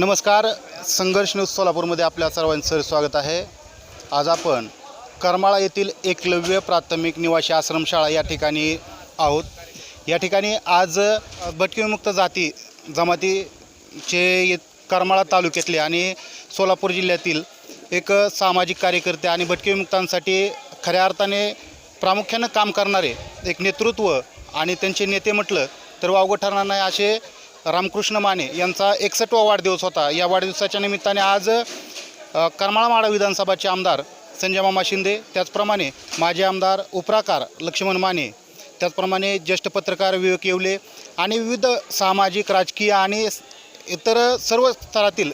नमस्कार संघर्ष न्यूज सोलापूरमध्ये आपल्या सर्वांचं स्वागत आहे. आज आपण करमाळा येथील एकलव्य प्राथमिक निवासी आश्रमशाळा या ठिकाणी आहोत. या ठिकाणी आज भटकीमुक्त जाती जमातीचे ये- करमाळा तालुक्यातले आणि सोलापूर जिल्ह्यातील एक सामाजिक कार्यकर्ते आणि भटकीमुक्तांसाठी खऱ्या अर्थाने प्रामुख्यानं काम करणारे एक नेतृत्व आणि त्यांचे नेते म्हटलं तर वावगं ठरणार नाही असे रामकृष्ण माने यांचा एकसष्टवा वाढदिवस होता. या वाढदिवसाच्या निमित्ताने आज करमाळमाडा विधानसभाचे आमदार संजय मामा शिंदे त्याचप्रमाणे माजी आमदार उपराकार लक्ष्मण माने त्याचप्रमाणे ज्येष्ठ पत्रकार विवेक येवले आणि विविध सामाजिक राजकीय आणि इतर सर्व स्तरातील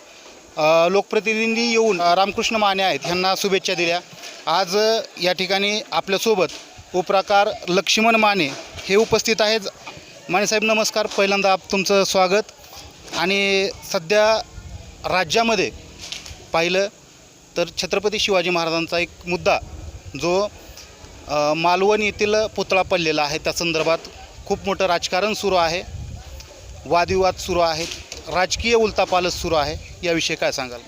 लोकप्रतिनिधी येऊन रामकृष्ण माने आहेत ह्यांना शुभेच्छा दिल्या. आज या ठिकाणी आपल्यासोबत उपराकार लक्ष्मण माने हे उपस्थित आहेत. मानेसाहेब नमस्कार. पहिल्यांदा आप तुमचं स्वागत. आणि सध्या राज्यामध्ये पाहिलं तर छत्रपती शिवाजी महाराजांचा एक मुद्दा जो मालवण येथील पुतळा पडलेला आहे. त्या संदर्भात खूप मोठं राजकारण सुरू आहे. वादविवाद सुरू आहेत. राजकीय उलतापालच सुरू आहे. याविषयी काय सांगाल?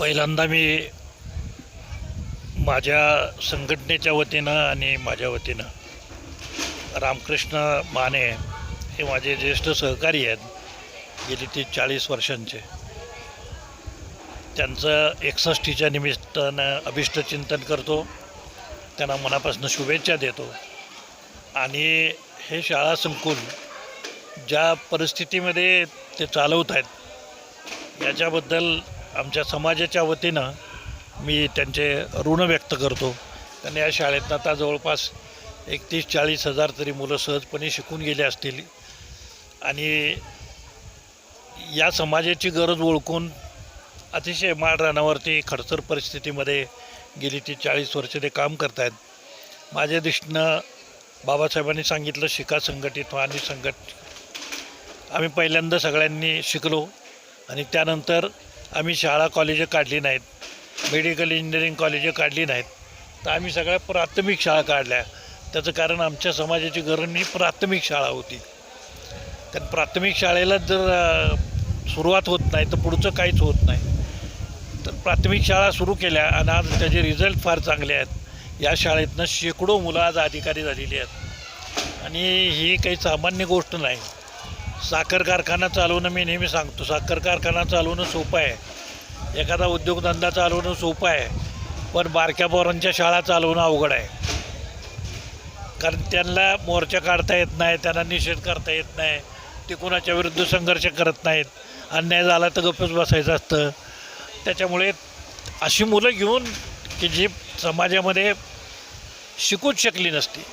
पहिल्यांदा मी माझ्या संघटनेच्या वतीनं आणि माझ्या वतीनं रामकृष्ण माने हे माझे ज्येष्ठ सहकारी आहेत गेली ती चाळीस वर्षांचे. त्यांचं एकसष्टीच्या निमित्तानं अभिष्टचिंतन करतो त्यांना मनापासून शुभेच्छा देतो. आणि हे शाळा संकुल ज्या परिस्थितीमध्ये ते चालवत आहेत याच्याबद्दल आमच्या समाजाच्या वतीनं मी त्यांचे ऋण व्यक्त करतो. कारण या शाळेत आता जवळपास एकतीस चाळीस हजार तरी मुलं सहजपणे शिकून गेले असतील. आणि या समाजाची गरज ओळखून अतिशय माळरानावरती खडतर परिस्थितीमध्ये गेली ती चाळीस वर्ष ते काम करत आहेत माझ्या दृष्टीनं बाबासाहेबांनी सांगितलं शिका संघटित व्हा आणि संघट. आम्ही पहिल्यांदा सगळ्यांनी शिकलो आणि त्यानंतर आम्ही शाळा कॉलेजं काढली नाहीत. मेडिकल इंजिनिअरिंग कॉलेजं काढली नाहीत. तर आम्ही सगळ्या प्राथमिक शाळा काढल्या. त्याचं कारण आमच्या समाजाची गरज ही प्राथमिक शाळा होती. कारण प्राथमिक शाळेला जर सुरुवात होत नाही तर पुढचं काहीच होत नाही. तर प्राथमिक शाळा सुरू केल्या आणि आज त्याचे रिझल्ट फार चांगले आहेत. या शाळेतनं शेकडो मुलं आज अधिकारी झालेली आहेत. आणि ही काही सामान्य गोष्ट नाही. साखर कारखाना चालवणं मी नेहमी सांगतो. साखर कारखाना चालवणं सोपं आहे. एखादा उद्योगधंदा चालवणं सोपं आहे पण बारक्या पोरांच्या शाळा चालवणं अवघड आहे. कारण त्यांना मोर्चा काढता येत नाही त्यांना निषेध करता येत नाही ते कुणाच्या विरुद्ध संघर्ष करत नाहीत अन्याय झाला तर गप्पच बसायचं असतं. त्याच्यामुळे अशी मुलं घेऊन की जी समाजामध्ये शिकूच शकली नसती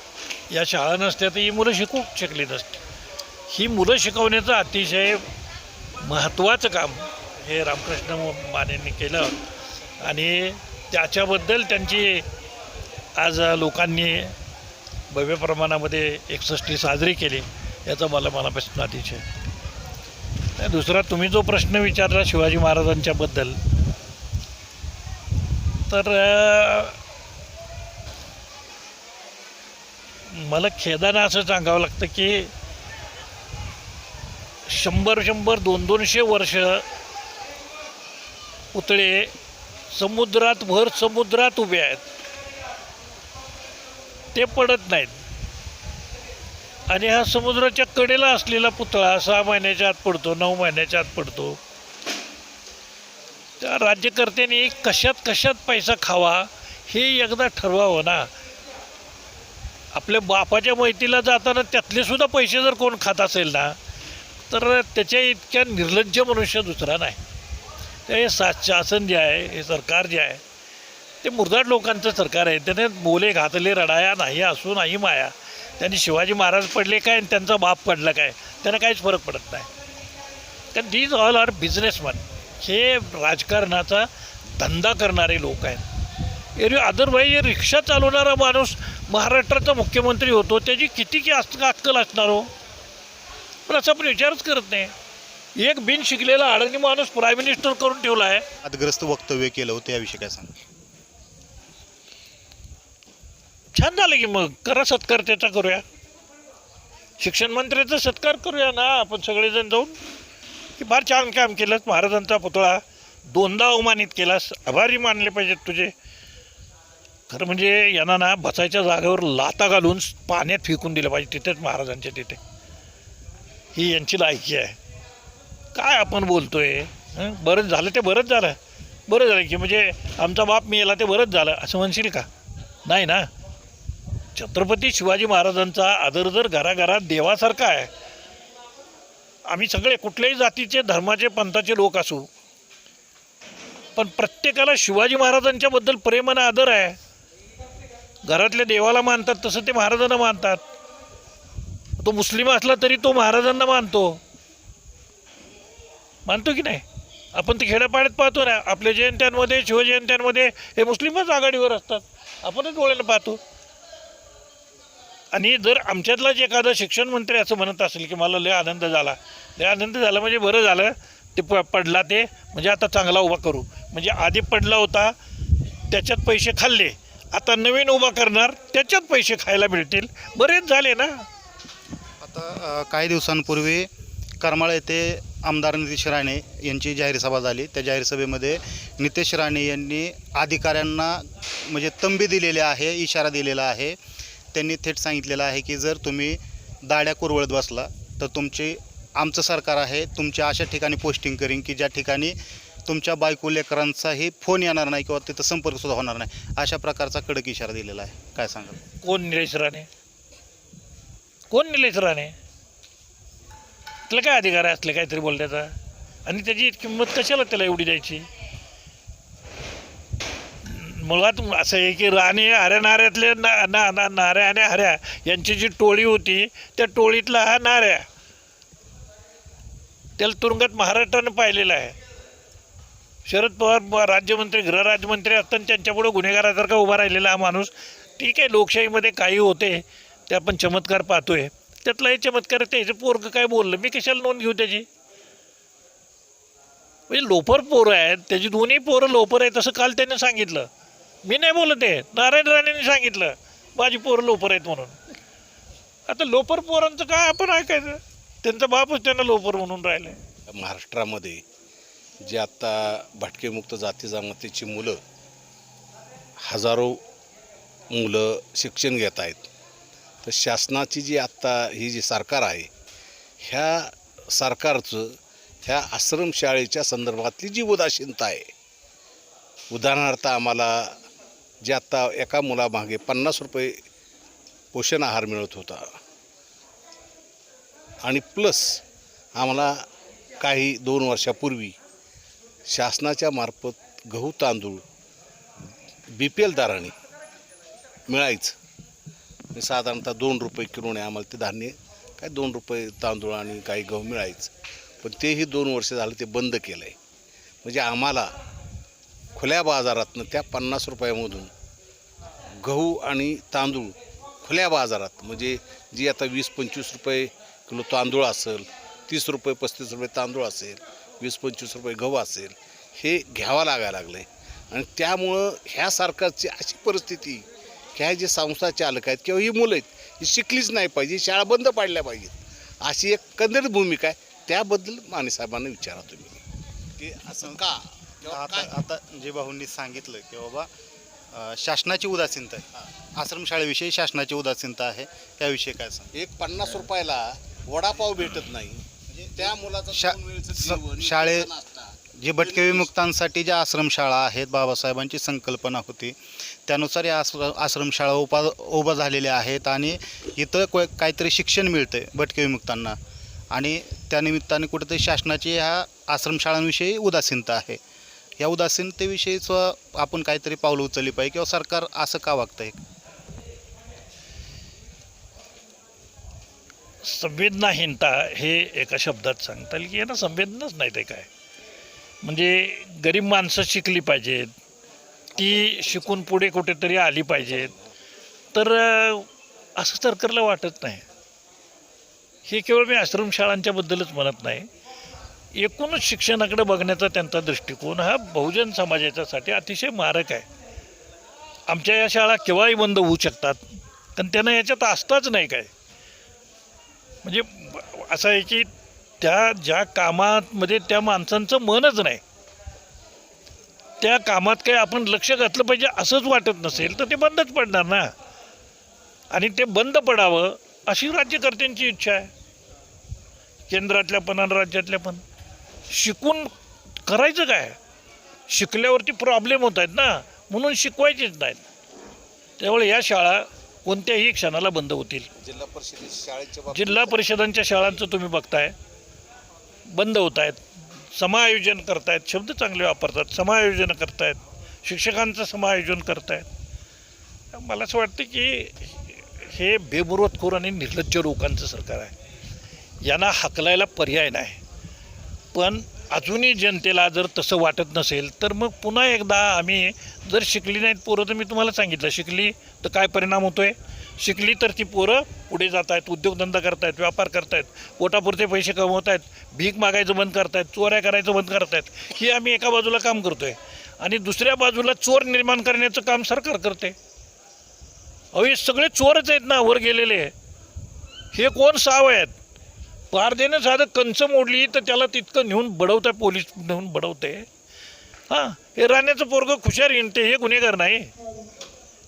या शाळा नसत्या तर ही मुलं शिकूच शकली नसती. ही मुलं शिकवण्याचं अतिशय महत्त्वाचं काम हे रामकृष्ण मानेंनी केलं. आणि त्याच्याबद्दल त्यांची आज लोकांनी भव्य प्रमाणामध्ये एकसष्टी साजरी केली याचा मला मला प्रश्न अतिशय दुसरा तुम्ही जो प्रश्न विचारला शिवाजी महाराजांच्याबद्दल तर मला खेदानं असं सांगावं लागतं की शंभर शंभर दोन दोनशे वर्ष पुतळे समुद्रात भर समुद्रात उभे आहेत. ते पडत नाहीत. आणि हा समुद्राच्या कडेला असलेला पुतळा सहा महिन्याच्या आत पडतो नऊ महिन्याच्या आत पडतो. त्या राज्यकर्त्यांनी कशात कशात पैसा खावा हे एकदा ठरवावं ना. आपल्या बापाच्या मैतीला जाताना त्यातले सुद्धा पैसे जर कोण खात असेल ना तर त्याच्या इतक्या निर्लज्ज मनुष्य दुसरा नाही. ते सा शासन जे आहे हे सरकार जे आहे ते मुरदाड लोकांचं सरकार आहे. त्याने बोले घातले रडाया नाही असू नाही माया. त्यांनी शिवाजी महाराज पडले काय आणि त्यांचा बाप पडला काय? त्यांना काहीच फरक पडत नाही. कारण दीज ऑल आर बिझनेसमॅन हे राजकारणाचा धंदा करणारे लोक आहेत. एरवी अदरवाईज रिक्षा चालवणारा माणूस महाराष्ट्राचा मुख्यमंत्री होतो त्याची किती की अस अक्कल असणार हो? पण असं आपण विचारच करत नाही. एक बिन शिकलेला अडणी माणूस प्राईम मिनिस्टर करून ठेवला आहे. वादग्रस्त वक्तव्य केलं होतं याविषयी काय सांगा छान झालं की मग करा सत्कार त्याचा करूया. शिक्षण मंत्र्याचा सत्कार करूया ना आपण सगळेजण जाऊन. की फार छान काम केलंस महाराजांचा पुतळा दोनदा अवमानित केलास आभारी मानले पाहिजेत तुझे. खरं म्हणजे यांना ना बसायच्या जागेवर लाता घालून पाण्यात फेकून दिलं पाहिजे तिथेच महाराजांच्या तिथे. ही यांची लायकी आहे. काय आपण बोलतोय? हं? बरंच झालं ते बरंच झालं. बरं झालं की म्हणजे आमचा बाप मेला ते बरंच झालं. असं म्हणशील का? नाही ना? छत्रपती शिवाजी महाराजांचा आदर जर घराघरात देवासारखा आहे आम्ही सगळे कुठल्याही जातीचे धर्माचे पंथाचे लोक असू पण प्रत्येकाला शिवाजी महाराजांच्या बद्दल प्रेम आणि आदर आहे. घरातल्या देवाला मानतात तसं ते महाराजांना मानतात. तो मुस्लिम असला तरी तो महाराजांना मानतो. मानतो की नाही? आपण ते खेड्यापाड्यात पाहतो ना आपल्या जयंत्यांमध्ये शिवजयंत्यांमध्ये हे मुस्लिमच आघाडीवर असतात. आपणच डोळ्यानं पाहतो. आणि जर आमच्यातलाच एखादा शिक्षण मंत्री असं म्हणत असेल की मला लय आनंद झाला लय आनंद झाला म्हणजे बरं झालं ते प पडला ते म्हणजे आता चांगला उभा करू. म्हणजे आधी पडला होता त्याच्यात पैसे खाल्ले. आता नवीन उभा करणार त्याच्यात पैसे खायला मिळतील बरेच झाले ना? आता काही दिवसांपूर्वी करमाळ येथे आमदार नितेश राणे यांची जाहीर सभा झाली. त्या जाहीर सभेमध्ये नितेश राणे यांनी अधिकाऱ्यांना म्हणजे तंबी दिलेली आहे इशारा दिलेला आहे. त्यांनी थेट सांगितलेलं आहे की जर तुम्ही दाड्या कुरवळत बसला तर तुमची आमचं सरकार आहे तुमच्या अशा ठिकाणी पोस्टिंग करीन की ज्या ठिकाणी तुमच्या बायको लेकरांचाही फोन येणार नाही किंवा तिथं संपर्कसुद्धा होणार नाही. अशा प्रकारचा कडक इशारा दिलेला आहे. काय सांगाल? कोण निलेश राणे? कोण निलेश राणे? त्याला काय अधिकार आहे असले काहीतरी बोलण्याचा? आणि त्याची किंमत कशाला त्याला एवढी द्यायची? मुळात असं आहे की राणे हऱ्या नाऱ्यातले ना ना ना नाऱ्या आणि हऱ्या यांची जी टोळी होती त्या टोळीतला हा नाऱ्या. त्याला तुरुंगात महाराष्ट्रानं पाहिलेला आहे. शरद पवार ब- राज्यमंत्री गृहराज्यमंत्री असताना त्यांच्यापुढे गुन्हेगारासारखा उभा राहिलेला हा माणूस. ठीक आहे लोकशाहीमध्ये काही होते ते आपण चमत्कार पाहतोय. त्यातला हे चमत्कार त्याचं पोरगं काय बोललं? मी कशाला नोंद घेऊ त्याची? म्हणजे लोफर पोरं आहेत त्याची दोन्ही पोरं लोफर आहेत असं काल त्याने सांगितलं. मी नाही बोलत आहे नारायण राणेंनी सांगितलं माझी पोरं लोफर आहेत म्हणून. आता लोफर पोरांचं काय आपण ऐकायचं? त्यांचा बापच त्यांना लोफर म्हणून राहिलं. महाराष्ट्रामध्ये जे आत्ता भटकेमुक्त जाती जमातीची मुलं हजारो मुलं शिक्षण घेत आहेत. तर शासनाची जी आत्ता ही जी सरकार आहे ह्या सरकारचं ह्या आश्रमशाळेच्या संदर्भातली जी उदासीनता आहे उदाहरणार्थ आम्हाला जे आत्ता एका मुलामागे पन्नास रुपये पोषण आहार मिळत होता. आणि प्लस आम्हाला काही दोन वर्षापूर्वी शासनाच्या मार्फत गहू तांदूळ बी पी एलदाराने मिळायचं. म्हणजे साधारणतः दोन रुपये किलोने आम्हाला ते धान्य काय दोन रुपये तांदूळ आणि काही गहू मिळायचं. पण तेही दोन वर्ष झालं ते बंद केलं आहे म्हणजे आम्हाला खुल्या बाजारातनं त्या पन्नास रुपयामधून गहू आणि तांदूळ खुल्या बाजारात म्हणजे जी आता वीस पंचवीस रुपये किलो तांदूळ असेल तीस रुपये पस्तीस रुपये तांदूळ असेल वीस पंचवीस रुपये गहू असेल हे घ्यावं लागायला लागलं आहे आणि त्यामुळं ह्या सरकारची अशी परिस्थिती ह्या जे संस्था चालक आहेत किंवा ही मुलं आहेत ही शिकलीच नाही पाहिजे शाळा बंद पाडल्या पाहिजेत. अशी एक कंदरीत भूमिका आहे. त्याबद्दल माने साहेबांना विचारा तुम्ही. की असं का? किंवा आता काय? आता जे भाऊंनी सांगितलं की बाबा शासनाची उदासीनता आहे. आश्रमशाळेविषयी शासनाची उदासीनता आहे. त्याविषयी काय सांग एक पन्नास रुपयाला वडापाव भेटत नाही. म्हणजे त्या मुलाचं शा- दोन वेळचं स- जेवण, शाळे- नाश्ता. जे भटके विमुक्तांसाठी ज्या आश्रमशाळा आहेत बाबासाहेबांची संकल्पना होती त्यानुसार या आश्र आश्रमशाळा उपा उभा झालेल्या आहेत आणि इथं को काहीतरी शिक्षण मिळतं आहे भटके विमुक्तांना. आणि त्यानिमित्ताने कुठेतरी शासनाची ह्या आश्रमशाळांविषयी उदासीनता आहे. या उदासीनतेविषयीच आपण काहीतरी पावलं उचलली पाहिजे किंवा सरकार असं का वागतं आहे संवेदनाहीनता हे एका शब्दात सांगता येईल की यांना संवेदनाच नाही ते काय. म्हणजे गरीब माणसं शिकली पाहिजेत ती शिकून पुढे कुठेतरी आली पाहिजेत. तर असं सरकारला वाटत नाही. हे केवळ मी आश्रमशाळांच्याबद्दलच म्हणत नाही. एकूणच शिक्षणाकडे बघण्याचा त्यांचा दृष्टिकोन हा बहुजन समाजाच्यासाठी अतिशय मारक आहे. आमच्या या शाळा केव्हाही बंद होऊ शकतात कारण त्यांना याच्यात असताच नाही काय. म्हणजे असं आहे की त्या ज्या कामामध्ये त्या माणसांचं मनच नाही. त्या कामात काही आपण लक्ष घातलं पाहिजे असंच वाटत नसेल तर ते बंदच पडणार ना. आणि ते बंद पडावं अशी राज्यकर्त्यांची इच्छा आहे. केंद्रातल्या पण आणि राज्यातल्या पण. शिकून करायचं काय? शिकल्यावरती प्रॉब्लेम होत आहेत ना. म्हणून शिकवायचीच नाहीत. त्यामुळे या शाळा कोणत्याही क्षणाला बंद होतील. जिल्हा परिषद शाळेच्या जिल्हा परिषदांच्या शाळांचं तुम्ही बघताय. बंद होत आहेत. समायोजन करतायत शब्द चांगले वापरतात समायोजन करतायत शिक्षकांचं समायोजन करतायत. मला असं वाटतं की हे बेमुरतखोर आणि निर्लज्ज लोकांचं सरकार आहे. यांना हकलायला पर्याय नाही. पण अजूनही जनतेला जर तसं वाटत नसेल तर मग पुन्हा एकदा आम्ही जर शिकली नाहीत पोरं तर मी तुम्हाला सांगितलं शिकली तर काय परिणाम होतो आहे शिकली तर ती पोरं पुढे जात आहेत उद्योगधंदा करतायत व्यापार करतायत पोटापुरते पैसे कमवत आहेत भीक मागायचं बंद करतायत चोऱ्या करायचं बंद करतायत ही आम्ही एका बाजूला काम करतो आहे आणि दुसऱ्या बाजूला चोर निर्माण करण्याचं काम सरकार करते. अहो हे सगळे चोरच आहेत ना वर गेलेले. हे कोण साव आहेत? पार साधं कंच मोडली तर त्याला तितकं नेऊन बडवतं पोलीस नेऊन बडवते. हां हे राण्याचं पोरगं खुशार येणते हे गुन्हेगार नाही.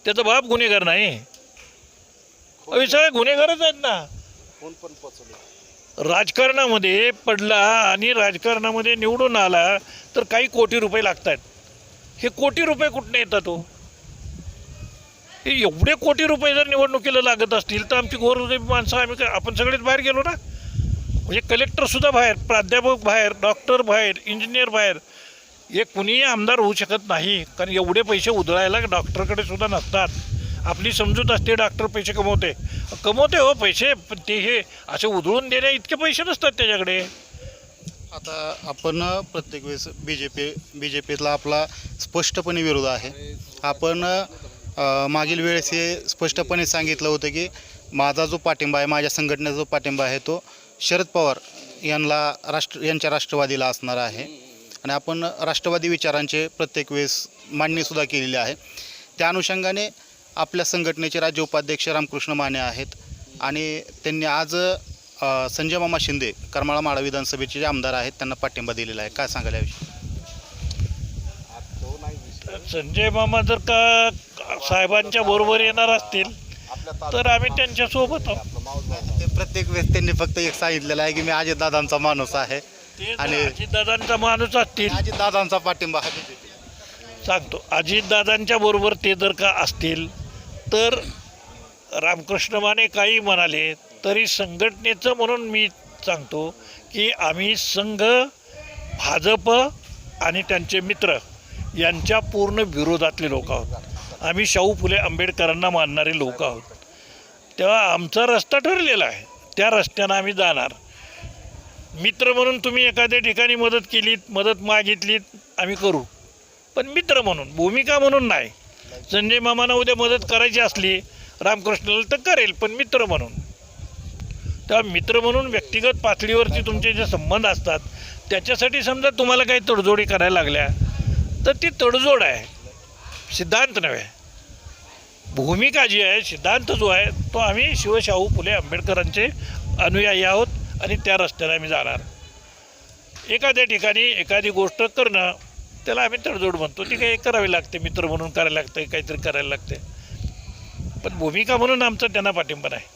त्याचा बाप गुन्हेगार नाही. हे सगळे गुन्हेगारच आहेत ना. फोन पण पोचवले राजकारणामध्ये पडला आणि राजकारणामध्ये निवडून आला तर काही कोटी रुपये लागत आहेत हे कोटी रुपये कुठने येतात हो? हे एवढे कोटी रुपये जर निवडणुकीला लागत असतील तर आमची गोरगरीब माणसं आम्ही आपण सगळेच बाहेर गेलो ना? म्हणजे कलेक्टरसुद्धा बाहेर प्राध्यापक बाहेर डॉक्टर बाहेर इंजिनियर बाहेर. हे कुणीही आमदार होऊ शकत नाही कारण एवढे पैसे उधळायला डॉक्टरकडे सुद्धा नसतात. आपली समजूत असते डॉक्टर पैसे कमवते. कमवते हो पैसे पण ते हे असे उधळून देण्या इतके पैसे नसतात त्याच्याकडे. आता आपण प्रत्येक वेळेस B J P B J पीतला आपला स्पष्टपणे विरोध आहे. आपण अ, मागील वेळेस हे स्पष्टपणे सांगितलं होतं की माझा जो पाठिंबा आहे माझ्या संघटनेचा जो पाठिंबा आहे तो शरद पवार यांना राष्ट्र यांच्या राष्ट्रवादीला असणार आहे. आणि आपण राष्ट्रवादी विचारांचे प्रत्येक वेळेस मांडणीसुद्धा केलेली आहे. त्या अनुषंगाने आपल्या संघटनेचे राज्य उपाध्यक्ष रामकृष्ण माने आहेत. आणि त्यांनी आज संजय मामा शिंदे करमाळा माळा विधानसभेचे जे आमदार आहेत त्यांना पाठिंबा दिलेला आहे. काय सांगायला याविषयी? संजय मामा जर का साहेबांच्या बरोबर येणार असतील तर आम्ही त्यांच्यासोबत आहोत. ते प्रत्येक वेळेस त्यांनी फक्त एक सांगितलेलं आहे की मी अजितदादांचा माणूस आहे. आणि- दादांचा माणूस असतील. अजितदादांचा पाठिंबा. सांगतो अजितदादांच्या बरोबर ते जर का असतील तर रामकृष्ण माने काही म्हणाले तरी संघटनेचं म्हणून मी सांगतो की आम्ही संघ भाजप आणि त्यांचे मित्र यांच्या पूर्ण विरोधातले लोक आहोत. आम्ही शाहू फुले आंबेडकरांना मानणारे लोक आहोत. तेव्हा आमचा रस्ता ठरलेला आहे. त्या रस्त्यानं आम्ही जाणार. मित्र म्हणून तुम्ही एखाद्या ठिकाणी मदत केलीत मदत मागितलीत आम्ही करू. पण मित्र म्हणून भूमिका म्हणून नाही. संजय मामानं उद्या मदत करायची असली रामकृष्णाला तर करेल पण मित्र म्हणून. त्या मित्र म्हणून व्यक्तिगत पातळीवरती तुमचे जे संबंध असतात त्याच्यासाठी समजा तुम्हाला काही तडजोडी करायला लागल्या तर ती तडजोड आहे. सिद्धांत नव्हे. भूमिका जी आहे सिद्धांत जो आहे तो आम्ही शिवशाहू फुले आंबेडकरांचे अनुयायी आहोत आणि त्या रस्त्याने आम्ही जाणार. एखाद्या ठिकाणी एखादी गोष्ट करणं त्याला आम्ही तडजोड म्हणतो. ती काही करावी लागते मित्र म्हणून करायला लागते काहीतरी करायला लागते. पण भूमिका म्हणून आमचा त्यांना पाठिंबा नाही.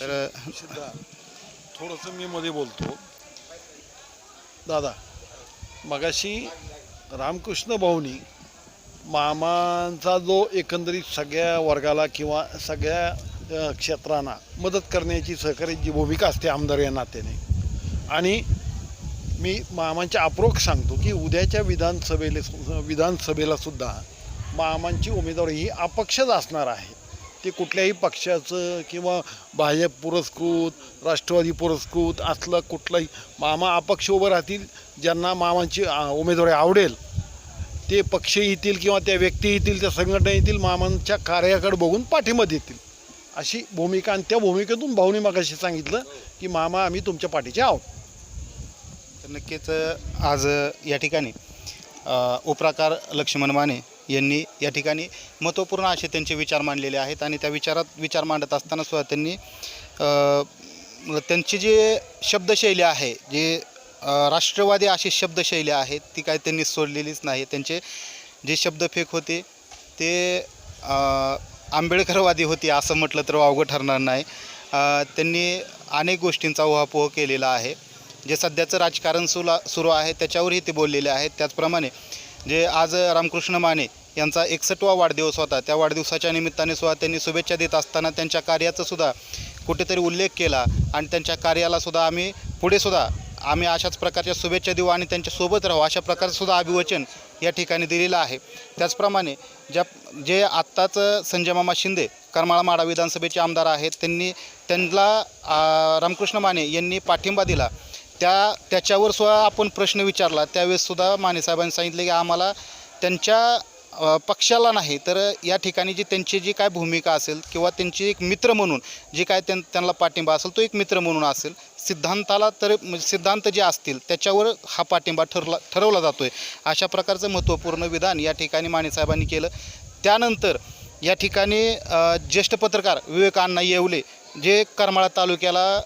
तर थोडंसं मी मध्ये बोलतो. दादा मगाशी रामकृष्ण भाऊनी मामांचा जो एकंदरीत सगळ्या वर्गाला किंवा सगळ्या क्षेत्रांना मदत करण्याची सहकार्याची भूमिका असते आमदार या नात्याने आणि मी मामांच्या अप्रोक सांगतो की उद्याच्या विधानसभेला विधानसभेला सुद्धा मामांची उमेदवारी ही अपक्षच असणार आहे. ते कुठल्याही पक्षाचं किंवा भाजप पुरस्कृत राष्ट्रवादी पुरस्कृत असलं कुठलाही मामा अपक्ष उभं राहतील ज्यांना मामांची उमेदवारी आवडेल ते पक्ष येतील किंवा त्या व्यक्ती येतील त्या संघटना येतील मामांच्या कार्याकडे बघून पाठिंबा देतील. अशी भूमिका आणि त्या भूमिकेतून भाऊनी मागाशी सांगितलं की मामा आम्ही तुमच्या पाठीचे आहोत. तर नक्कीच आज या ठिकाणी उपराकार लक्ष्मण माने यांनी या ठिकाणी महत्त्वपूर्ण असे त्यांचे विचार मांडलेले आहेत आणि त्या विचारात विचार मांडत असताना सुद्धा त्यांनी त्यांची जी शब्दशैली आहे जे राष्ट्रवादी अशी शब्दशैली आहे ती काय त्यांनी सोडलेलीच नाही. त्यांचे जे शब्दफेक होते ते आंबेडकरवादी होती असं म्हटलं तर वावगं ठरणार नाही. त्यांनी अनेक गोष्टींचा उहापोह केलेला आहे. जे सध्याचं राजकारण सुला सुरू आहे त्याच्यावरही ते बोललेले आहेत. त्याचप्रमाणे जे आज रामकृष्ण माने यांचा एकसटवा वाढदिवस होता त्या वाढदिवसाच्या निमित्ताने सुद्धा त्यांनी शुभेच्छा देत असताना त्यांच्या कार्याचा सुद्धा कुठेतरी उल्लेख केला आणि त्यांच्या कार्याला सुद्धा आम्ही पुढे सुद्धा आम्ही अशाच प्रकारच्या शुभेच्छा देऊ आणि त्यांच्यासोबत राहू अशा प्रकारचं सुद्धा अभिवचन या ठिकाणी दिलेलं आहे. त्याचप्रमाणे ज्या जे आत्ताच संजय मामा शिंदे करमाळा माडा विधानसभेचे आमदार आहेत त्यांनी त्यांना रामकृष्ण माने यांनी पाठिंबा दिला. त्या त्याच्यावर सुद्धा आपण प्रश्न विचारला. त्यावेळेससुद्धा माने साहेबांनी सांगितले की आम्हाला त्यांच्या पक्षाला नाही तर या ठिकाणी जी त्यांची जी काय भूमिका असेल किंवा त्यांची एक मित्र म्हणून जे काय त्यां त्यांना पाठिंबा असेल तो एक मित्र म्हणून असेल सिद्धांताला तर म्हणजे सिद्धांत जे असतील त्याच्यावर हा पाठिंबा ठरला ठरवला जातो आहे अशा प्रकारचं महत्त्वपूर्ण विधान या ठिकाणी मानेसाहेबांनी केलं. त्यानंतर या ठिकाणी ज्येष्ठ पत्रकार विवेकांना येवले जे करमाळा तालुक्याला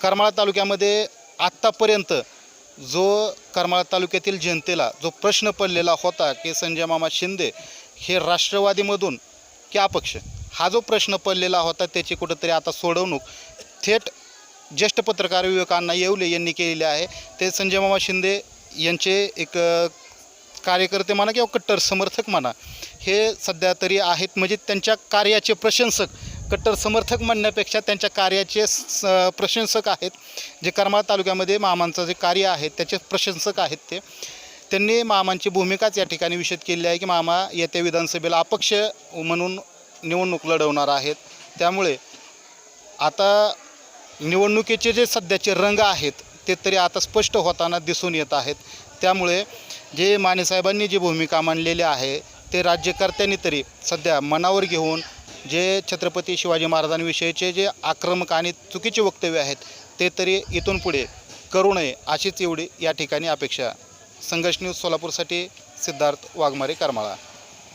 करमाळा तालुक्यामध्ये आत्तापर्यंत जो करमाळा तालुक्यातील जनतेला जो प्रश्न पडलेला होता की संजय मामा शिंदे हे राष्ट्रवादीमधून की अपक्ष हा जो प्रश्न पडलेला होता त्याची कुठंतरी आता सोडवणूक थेट ज्येष्ठ पत्रकार विवेकांना येवले यांनी केलेले आहे. ते संजय मामा शिंदे यांचे एक कार्यकर्ते म्हणा किंवा कट्टर समर्थक म्हणा हे सध्या तरी आहेत. म्हणजे त्यांच्या कार्याचे प्रशंसक कट्टर समर्थक म्हणण्यापेक्षा त्यांच्या कार्याचे स प्रशंसक आहेत. जे करमाळा तालुक्यामध्ये मामांचं जे कार्य आहे त्याचे प्रशंसक आहेत ते. त्यांनी मामांची भूमिकाच या ठिकाणी विषद केलेली आहे की मामा येत्या विधानसभेला अपक्ष म्हणून निवडणूक लढवणार आहेत. त्यामुळे आता निवडणुकीचे जे सध्याचे रंग आहेत ते तरी आता स्पष्ट होताना दिसून येत आहेत. त्यामुळे जे मानेसाहेबांनी जी भूमिका मांडलेली आहे ते राज्यकर्त्यांनी तरी सध्या मनावर घेऊन जे छत्रपती शिवाजी महाराजांविषयीचे जे आक्रमक आणि चुकीचे वक्तव्य आहेत ते तरी इथून पुढे करू नये अशीच एवढी या ठिकाणी अपेक्षा. संघर्ष न्यूज सोलापूरसाठी सिद्धार्थ वाघमारे करमाळा.